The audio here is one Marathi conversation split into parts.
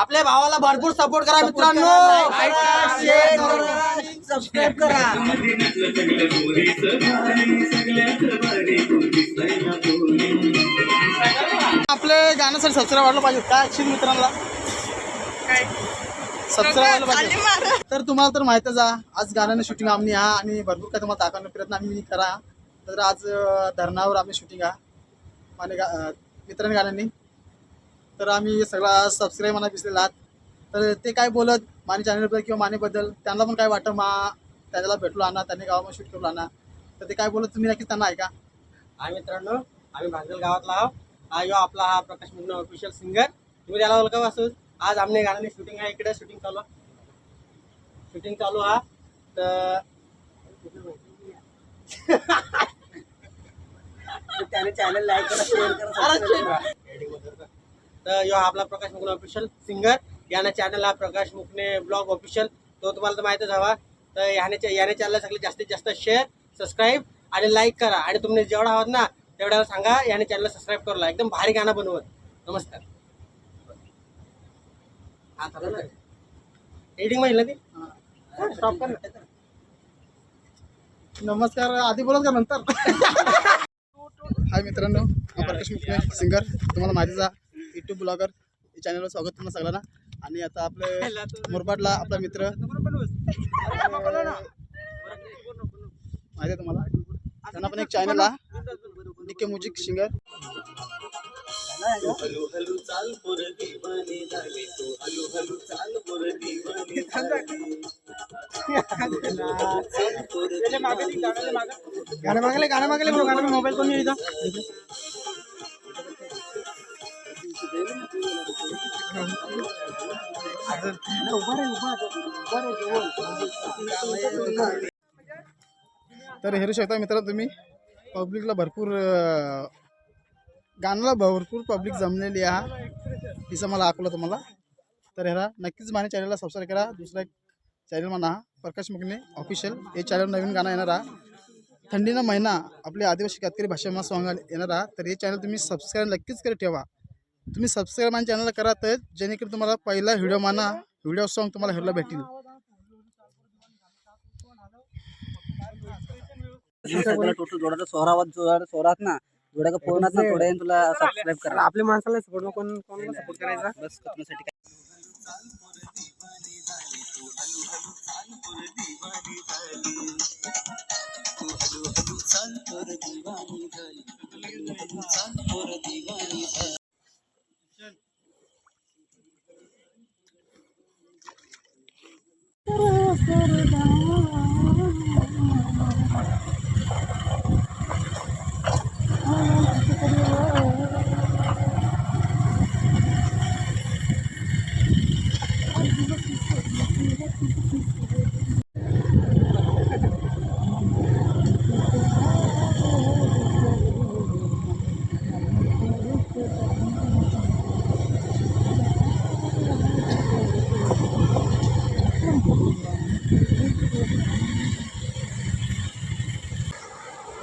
आपल्या भावाला भरपूर सपोर्ट करा मित्रांनो. सबस्क्राईब करा आपले गाण्यासाठी सबस्क्राईब वाढलं पाहिजे. काय अक्षित मित्रांना? सबस्क्राईब व्हायला पाहिजे. तर तुम्हाला तर माहितच आहे आज गाण्याने शूटिंग आम्ही हा आणि भरपूर काय तुम्हाला दाखवण्याचा प्रयत्न आम्ही करा. तर आज धरणावर आम्ही शूटिंग हा माने गा मित्रांनी गाण्यांनी. तर आम्ही सगळा सबस्क्राईब म्हणा दिसलेला आहात तर ते काय बोलत माने चॅनलबद्दल किंवा मानेबद्दल त्यांना पण काय वाटतं मा त्याला भेटलो आणा त्यांनी गावामध्ये शूट करू आणा. तर ते काय बोलत तुम्ही नक्कीच त्यांना ऐका. हा मित्रांनो आम्ही भांडल गावातला आहोत. हा यो आपला हा प्रकाश मुन्ना ऑफिशियल सिंगर तुम्ही त्याला ओळखा असू आज आमने गाण्याने शूटिंग आहे इकडे शूटिंग चालू शूटिंग चालू हा तर त्याने चॅनल लाईक करा शेअर करा. तर यो आपला प्रकाश मुकणे ऑफिशियल सिंगर याने चॅनल हा प्रकाश मुकणे ब्लॉग ऑफिशियल तो तुम्हाला तर माहितच हवा. तर याने याने चॅनल सगळे जास्तीत जास्त शेअर सबस्क्राईब आणि लाईक करा. आणि तुम्ही जेवढा आहात ना तेवढ्याला सांगा. याने चॅनल सबस्क्राईब करूला एकदम भारी गाणं बनवत. नमस्कार. एडिंग माहिती ती? स्टॉप कर ना. नमस्कार. आधी बोलत का नंतर. हाय मित्रांनो प्रकाश मुखणे सिंगर तुम्हाला माहितीच आहे. युट्यूब ब्लॉगर या चॅनलवर स्वागत तुम्हाला सगळ्यांना. आणि आता आपले मुरबाडला आपला मित्र. माहिती आहे तुम्हाला? त्यांना पण एक चॅनल आहे डी के म्युझिक सिंगर गाणं मागले गाणं मागले गाणं मोबाईल कोण तर हेरू शकता मित्रांनो तुम्ही. पब्लिकला भरपूर अं, गाण्याला भरपूर पब्लिक जमलेली आहे. तिचं मला आकलं तुम्हाला. तर हेरा नक्कीच माझ्या चॅनलला सबस्क्राईब करा. दुसरा एक चॅनल म्हणा प्रकाश मुकणे ऑफिशियल हे चॅनल नवीन गाणं येणार आहे. थंडीनं महिना आपले आदिवासी कातकरी भाषेमा सॉंग येणार आहे. तर हे चॅनल तुम्ही सबस्क्राईब नक्कीच करे ठेवा. तुम्ही सबस्क्राईब माझ्या चॅनलला करा तर जेणेकरून तुम्हाला पहिला व्हिडिओ माना व्हिडिओ सॉन्ग तुम्हाला हेरला भेटेल टोटल जोडाचा सोहरावात जोडा सोहरात ना जोडा ना थोड्या वेळाने तुला सबस्क्राईब करा आपल्या माणसाला सपोर्ट कोण कोणाला सपोर्ट करायचा बस तुझ्यासाठी काय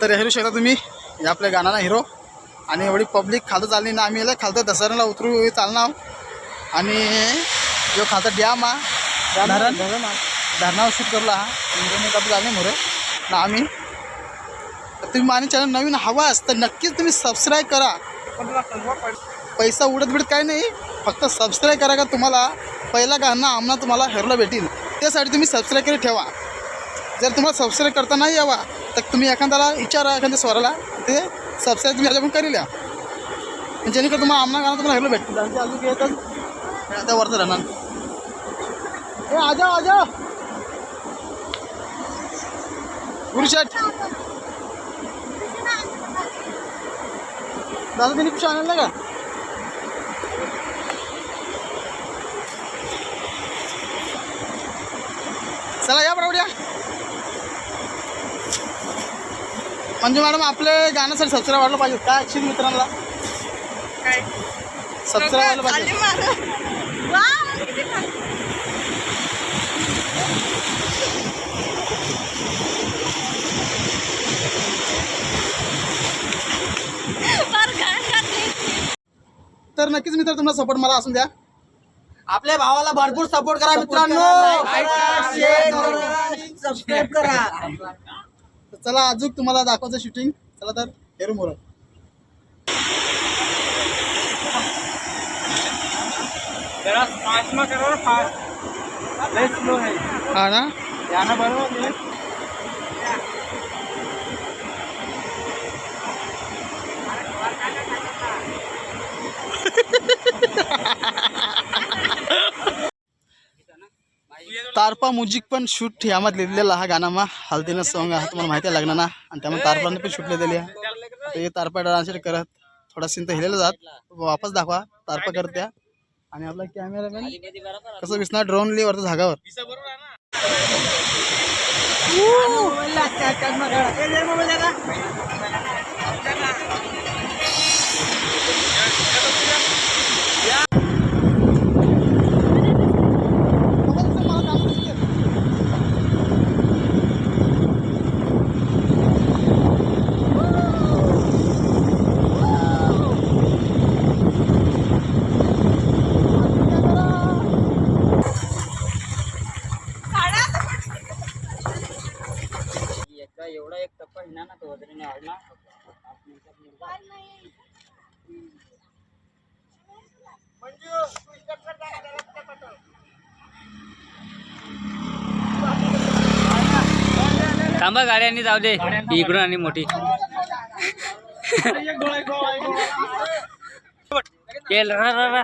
तर हेरू शकता तुम्ही हे आपल्या गाण्याला हिरो आणि एवढी पब्लिक खालतं चालली ना आम्ही याला खालतं दसऱ्याला उतरू चालणार. आणि जो खालता डॅम हा धरण? धरणावर शूट करला हा. कप झाले मोरे. ना आम्ही. तुम्ही माझे चॅनल नवीन हवाच तर नक्कीच तुम्ही सबस्क्राईब करा. पैसा उडत बिडत काही नाही फक्त सबस्क्राईब करा का तुम्हाला पहिला गाणं आम्हाला तुम्हाला हेरला भेटेल. त्यासाठी तुम्ही सबस्क्राईब करी ठेवा. जर तुम्हाला सबस्क्राईब करता नाही यावा तर तुम्ही एखाद्याला विचारा एखाद्या स्वराला ते सबस्क्राईब तुम्ही ह्याच्याकडून करी लिहा जेणेकरून तुम्हाला आमना गाणं तुम्हाला हेरलं भेटतील. आणि ते अजून येतात वरचं राहणार. ए आजा आजा! गुरुशेठ! दादा त्यांनी कुठे आणलं का? चला या बरोबर या. म्हणजे मॅडम आपले गाण्यासाठी सबस्क्राईब वाढलं पाहिजे. काय अक्षित मित्रांना? सबस्क्राईब व्हायला पाहिजे. तर नक्कीच मित्र तुम्हाला सपोर्ट मला असून द्या. आपल्या भावाला भरपूर सपोर्ट करा मित्रांनो. सबस्क्राईब करा. तर चला अजून तुम्हाला दाखवायचं शूटिंग चला तर हेरू मोर हा ना? तारपा म्युझिक पण शूट यामध्ये लिहिलेला हा गाणं हल्दीनं सॉंग आहे तुम्हाला माहिती आहे लग्नाना आणि त्यामुळे तारपाने पण शूट लिहिलेली आहे. हे तारपा डान्स करत थोडा सीन तर हिलेला जात. वापस दाखवा तारपा करत्या. आणि आपला कॅमेरामॅन कसं दिसणार ड्रोन ली वरती एकदा एवढा एक टप्पा हिना ना तो वजरीने आवडला थांबा गाड्यांनी जाऊ दे. इकडून आणि मोठी. तेल रा रा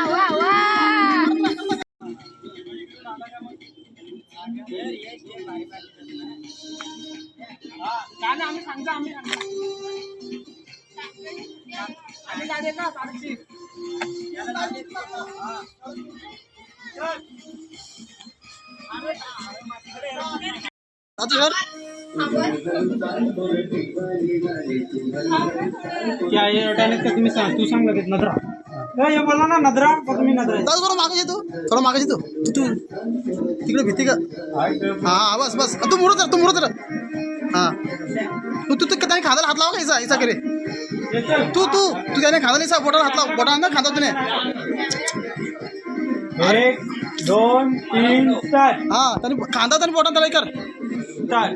क्या ये डायलेक्ट का तुम्ही सांग तू सांग लगेच हे बोला ना तुम्ही थोडं मागे तू. थोडं मागे तू. तू तू. तिकडे भीती का? हा बस बस. तू मुरत राह, तू मुरत राह. हा. तू तू तू त्याने खांद्याला हात लावा का इसा इसा करे तू तू. तू त्याने खांद्याला इसा बोटाला हात लाव. बोटा ना खांदा तुने. एक दोन तीन चार. हा त्याने खांदा त्याने बोटा त्याला कर. चार.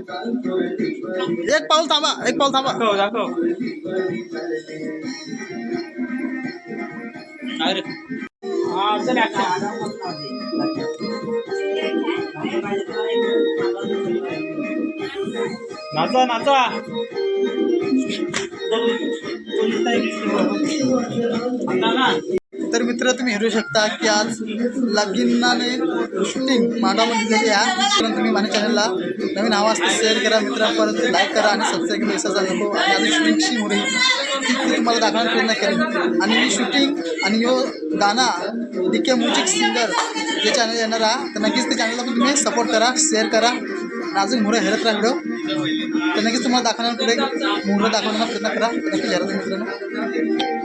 एक पाऊल थांबा एक पाऊल थांबा. दाखव दाखव. अरे. हा चल नाचा नाचा. ना. तर मित्र तुम्ही हिरू शकता की आज लगिनाने शूटिंग मांडामध्ये झाली आहे. तुम्ही माझ्या चॅनलला नवीन आवाज शेअर करा. मित्रांपर्यंत लाईक करा आणि सबस्क्राईब केलं नको. आणि आज शूटिंगची मुली ती तुम्हाला दाखवण्याचा प्रयत्न करेन. आणि ही शूटिंग आणि यो गाणा डी के म्युझिक सिंगर जे चॅनल येणार आहे तर नक्कीच त्या चॅनलला पण तुम्ही सपोर्ट करा शेअर करा. अजून मुलं हेरत राहा व्हिडिओ तर नक्कीच तुम्हाला दाखवण्यापुढे पुढे मुलं दाखवण्याचा प्रयत्न करा. नक्की हेरत मित्रांनो.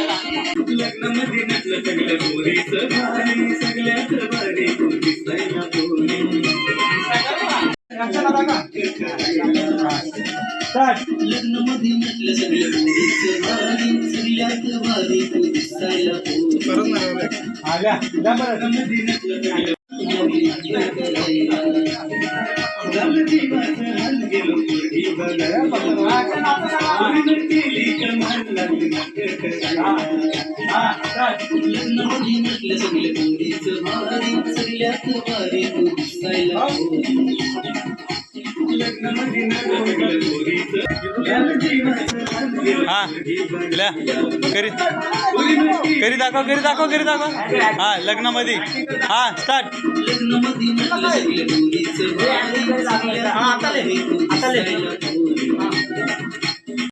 लग्नमध्ये नटलं सगळ्या सगळ्यात भारी पोरी हा करी करी दाखव करी दाखव करी दाखव हा लग्नामध्ये हा स्टार्ट लग्नामध्ये